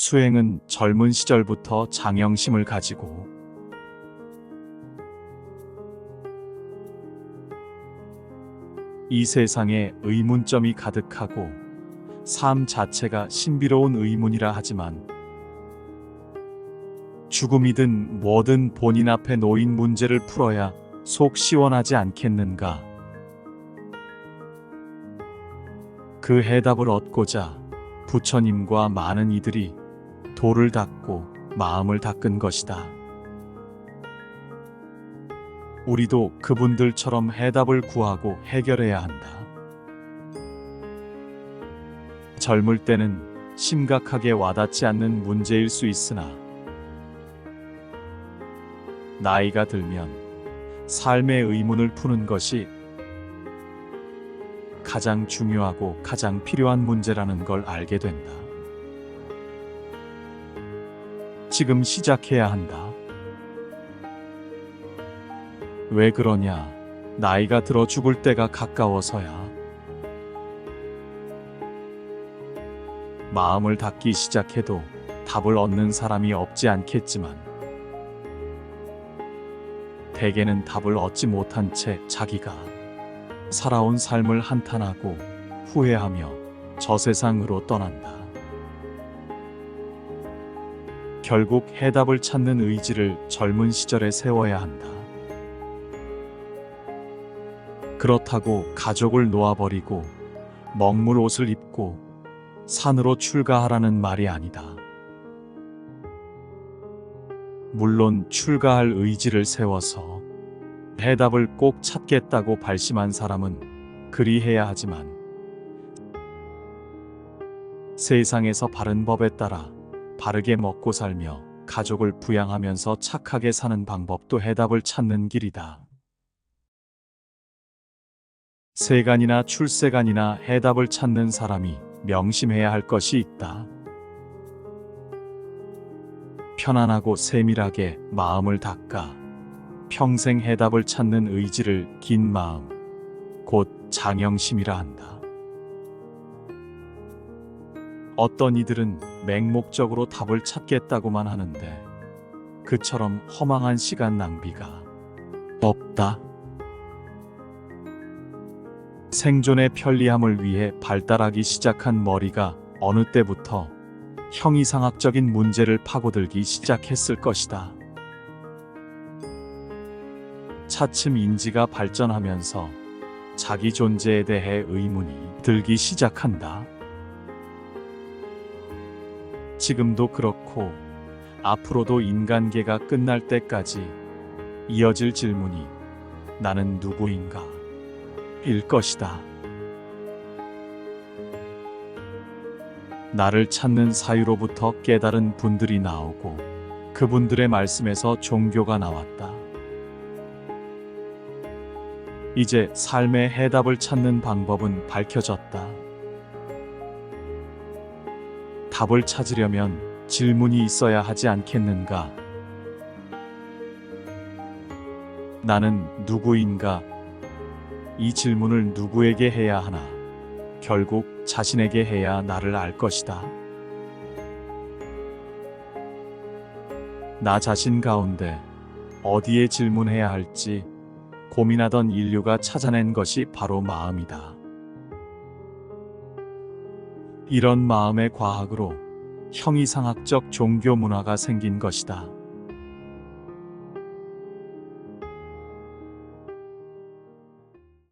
수행은 젊은 시절부터 장영심을 가지고 이 세상에 의문점이 가득하고 삶 자체가 신비로운 의문이라 하지만 죽음이든 뭐든 본인 앞에 놓인 문제를 풀어야 속 시원하지 않겠는가? 그 해답을 얻고자 부처님과 많은 이들이 돌을 닦고 마음을 닦은 것이다. 우리도 그분들처럼 해답을 구하고 해결해야 한다. 젊을 때는 심각하게 와닿지 않는 문제일 수 있으나 나이가 들면 삶의 의문을 푸는 것이 가장 중요하고 가장 필요한 문제라는 걸 알게 된다. 지금 시작해야 한다. 왜 그러냐? 나이가 들어 죽을 때가 가까워서야. 마음을 닫기 시작해도 답을 얻는 사람이 없지 않겠지만, 대개는 답을 얻지 못한 채 자기가 살아온 삶을 한탄하고 후회하며 저 세상으로 떠난다. 결국 해답을 찾는 의지를 젊은 시절에 세워야 한다. 그렇다고 가족을 놓아버리고 먹물 옷을 입고 산으로 출가하라는 말이 아니다. 물론 출가할 의지를 세워서 해답을 꼭 찾겠다고 발심한 사람은 그리해야 하지만 세상에서 바른 법에 따라 바르게 먹고 살며 가족을 부양하면서 착하게 사는 방법도 해답을 찾는 길이다. 세간이나 출세간이나 해답을 찾는 사람이 명심해야 할 것이 있다. 편안하고 세밀하게 마음을 닦아 평생 해답을 찾는 의지를 긴 마음, 곧 장영심이라 한다. 어떤 이들은 맹목적으로 답을 찾겠다고만 하는데 그처럼 허망한 시간 낭비가 없다. 생존의 편리함을 위해 발달하기 시작한 머리가 어느 때부터 형이상학적인 문제를 파고들기 시작했을 것이다. 차츰 인지가 발전하면서 자기 존재에 대해 의문이 들기 시작한다. 지금도 그렇고 앞으로도 인간계가 끝날 때까지 이어질 질문이 나는 누구인가? 일 것이다. 나를 찾는 사유로부터 깨달은 분들이 나오고 그분들의 말씀에서 종교가 나왔다. 이제 삶의 해답을 찾는 방법은 밝혀졌다. 답을 찾으려면 질문이 있어야 하지 않겠는가? 나는 누구인가? 이 질문을 누구에게 해야 하나? 결국 자신에게 해야 나를 알 것이다. 나 자신 가운데 어디에 질문해야 할지 고민하던 인류가 찾아낸 것이 바로 마음이다. 이런 마음의 과학으로 형이상학적 종교 문화가 생긴 것이다.